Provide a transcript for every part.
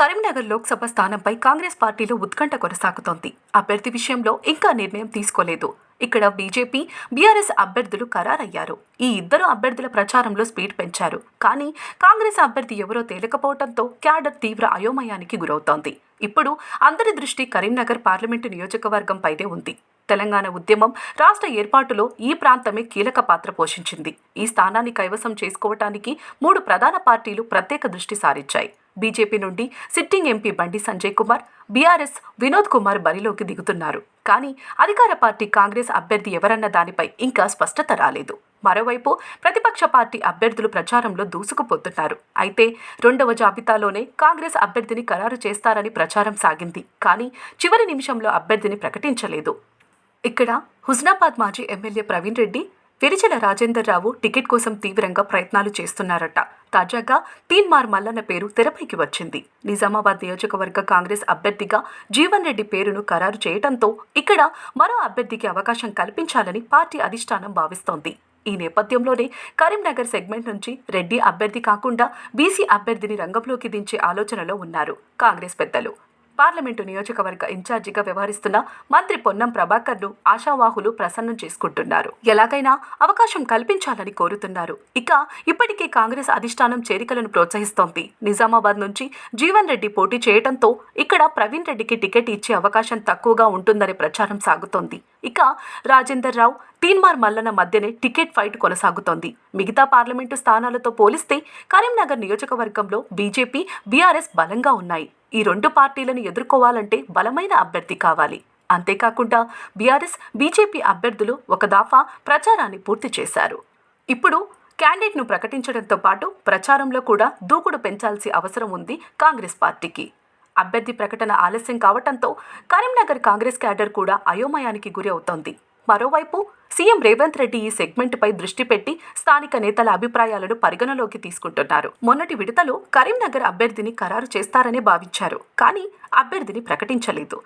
కరీంనగర్ లోక్సభ స్థానంపై కాంగ్రెస్ పార్టీలో ఉత్కంఠ కొనసాగుతోంది. అభ్యర్థి విషయంలో ఇంకా నిర్ణయం తీసుకోలేదు. ఇక్కడ బీజేపీ బీఆర్ఎస్ అభ్యర్థులు ఖరారయ్యారు. ఈ ఇద్దరు అభ్యర్థుల ప్రచారంలో స్పీడ్ పెంచారు. కానీ కాంగ్రెస్ అభ్యర్థి ఎవరో తేలకపోవడంతో క్యాడర్ తీవ్ర అయోమయానికి గురవుతోంది. ఇప్పుడు అందరి దృష్టి కరీంనగర్ పార్లమెంటు నియోజకవర్గంపైనే ఉంది. తెలంగాణ ఉద్యమం రాష్ట్ర ఏర్పాటులో ఈ ప్రాంతమే కీలక పాత్ర పోషించింది. ఈ స్థానాన్ని కైవసం చేసుకోవటానికి మూడు ప్రధాన పార్టీలు ప్రత్యేక దృష్టి సారించాయి. బీజేపీ నుండి sitting MP Bandi Sanjay Kumar BRS Vinod Kumar బరిలోకి దిగుతున్నారు. కానీ అధికార పార్టీ కాంగ్రెస్ అభ్యర్థి ఎవరన్న దానిపై ఇంకా స్పష్టత రాలేదు. మరోవైపు ప్రతిపక్ష పార్టీ అభ్యర్థులు ప్రచారంలో దూసుకుపోతున్నారు. అయితే రెండవ జాబితాలోనే కాంగ్రెస్ అభ్యర్థిని ఖరారు చేస్తారని ప్రచారం సాగింది. కానీ చివరి నిమిషంలో అభ్యర్థిని ప్రకటించలేదు. ఇక్కడ హుస్నాబాద్ మాజీ ఎమ్మెల్యే ప్రవీణ్ రెడ్డి విరిచిన రాజేందర్ రావు టికెట్ కోసం తీవ్రంగా ప్రయత్నాలు చేస్తున్నారట. తాజాగా తీన్మార్ మల్లన్న పేరు తెరపైకి వచ్చింది. నిజామాబాద్ నియోజకవర్గ కాంగ్రెస్ అభ్యర్థిగా జీవన్ రెడ్డి పేరును ఖరారు చేయడంతో ఇక్కడ మరో అభ్యర్థికి అవకాశం కల్పించాలని పార్టీ అధిష్టానం భావిస్తోంది. ఈ నేపథ్యంలోనే కరీంనగర్ సెగ్మెంట్ నుంచి రెడ్డి అభ్యర్థి కాకుండా బీసీ అభ్యర్థిని రంగంలోకి దించే ఆలోచనలో ఉన్నారు కాంగ్రెస్ పెద్దలు. పార్లమెంటు నియోజకవర్గ ఇన్ఛార్జిగా వ్యవహరిస్తున్న మంత్రి పొన్నం ప్రభాకర్ను ఆశావాహులు ప్రసన్నం చేసుకుంటున్నారు. ఎలాగైనా అవకాశం కల్పించాలని కోరుతున్నారు. ఇక ఇప్పటికే కాంగ్రెస్ అధిష్టానం చేరికలను ప్రోత్సహిస్తోంది. నిజామాబాద్ నుంచి జీవన్ రెడ్డి పోటీ చేయడంతో ఇక్కడ ప్రవీణ్ రెడ్డికి టికెట్ ఇచ్చే అవకాశం తక్కువగా ఉంటుందనే ప్రచారం సాగుతోంది. ఇక రాజేందర్ రావు తీన్మార్ మల్లన మధ్యనే టికెట్ ఫైట్ కొనసాగుతోంది. మిగతా పార్లమెంటు స్థానాలతో పోలిస్తే కరీంనగర్ నియోజకవర్గంలో బీజేపీ బీఆర్ఎస్ బలంగా ఉన్నాయి. ఈ రెండు పార్టీలను ఎదుర్కోవాలంటే బలమైన అభ్యర్థి కావాలి. అంతేకాకుండా బీఆర్ఎస్ బీజేపీ అభ్యర్థులు ఒక దాఫా ప్రచారాన్ని పూర్తి చేశారు. ఇప్పుడు క్యాండిడేట్ను ప్రకటించడంతో పాటు ప్రచారంలో కూడా దూకుడు పెంచాల్సి అవసరం ఉంది కాంగ్రెస్ పార్టీకి. అభ్యర్థి ప్రకటన ఆలస్యం కావటంతో కరీంనగర్ కాంగ్రెస్ క్యాడర్ కూడా అయోమయానికి గురి అవుతోంది. మరోవైపు సీఎం రేవంత్ రెడ్డి ఈ సెగ్మెంట్పై దృష్టి పెట్టి స్థానిక నేతల అభిప్రాయాలను పరిగణలోకి తీసుకుంటున్నారు. మొన్నటి విడతలో కరీంనగర్ అభ్యర్థిని ఖరారు చేస్తారనే భావించారు. కానీ అభ్యర్థిని ప్రకటించలేదు.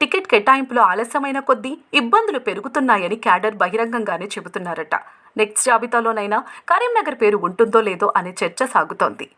టికెట్ కేటాయింపులో ఆలస్యమైన కొద్దీ ఇబ్బందులు పెరుగుతున్నాయని క్యాడర్ బహిరంగంగానే చెబుతున్నారట. నెక్స్ట్ జాబితాలోనైనా కరీంనగర్ పేరు ఉంటుందో లేదో అనే చర్చ సాగుతోంది.